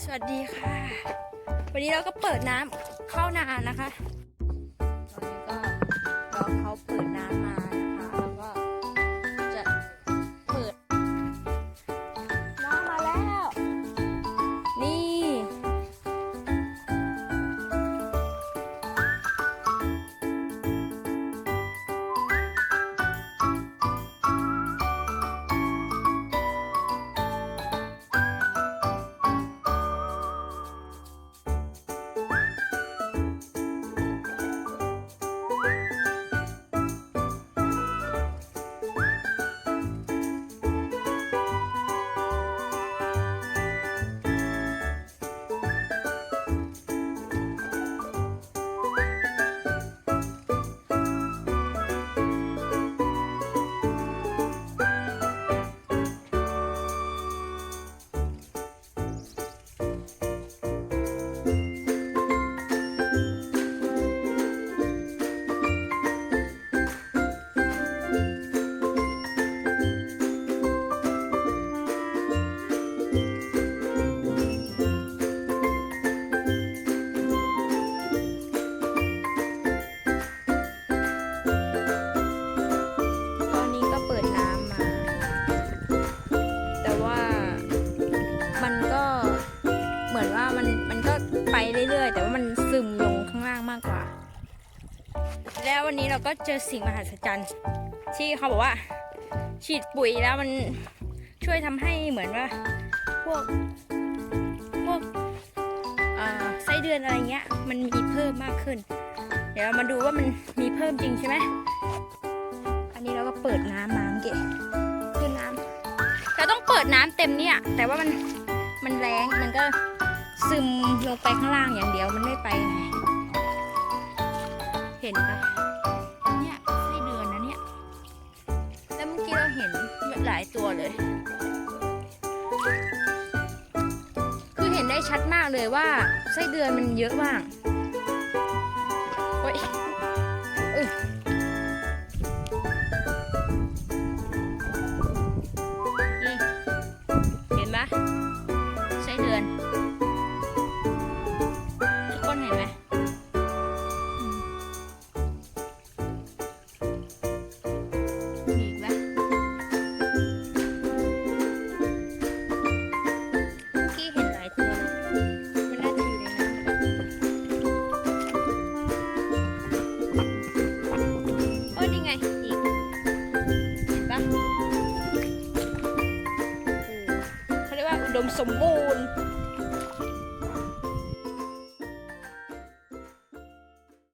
สวัสดีค่ะ วันนี้เราก็เปิดน้ำเข้านานนะคะ เรื่อยๆ แต่ว่ามันซึมลงข้างล่างมากกว่า แล้ววันนี้เราก็เจอสิ่งมหัศจรรย์ ที่เขาบอกว่า ฉีดปุ๋ยแล้วมันช่วยทำให้เหมือนว่า พวกพวกไส้เดือนอะไรเงี้ย มันมีเพิ่มมากขึ้น เดี๋ยวเรามาดูว่ามันมีเพิ่มจริงใช่ไหมอันนี้เราก็เปิดน้ำมาเมื่อกี้คือน้ำเราต้องเปิดน้ำเต็มเนี่ย แต่ว่ามันมันแรงมันก็ซึม งไปข้างล่างอย่างเดียวมันไม่ไปไง เห็นปะเนี่ยไส้เดือนนะเนี่ย แล้วเมื่อกี้เราเห็นหลายตัวเลย คือเห็นได้ชัดมากเลยว่าไส้เดือนมันเยอะมากโอ้ย มสมบูรณ์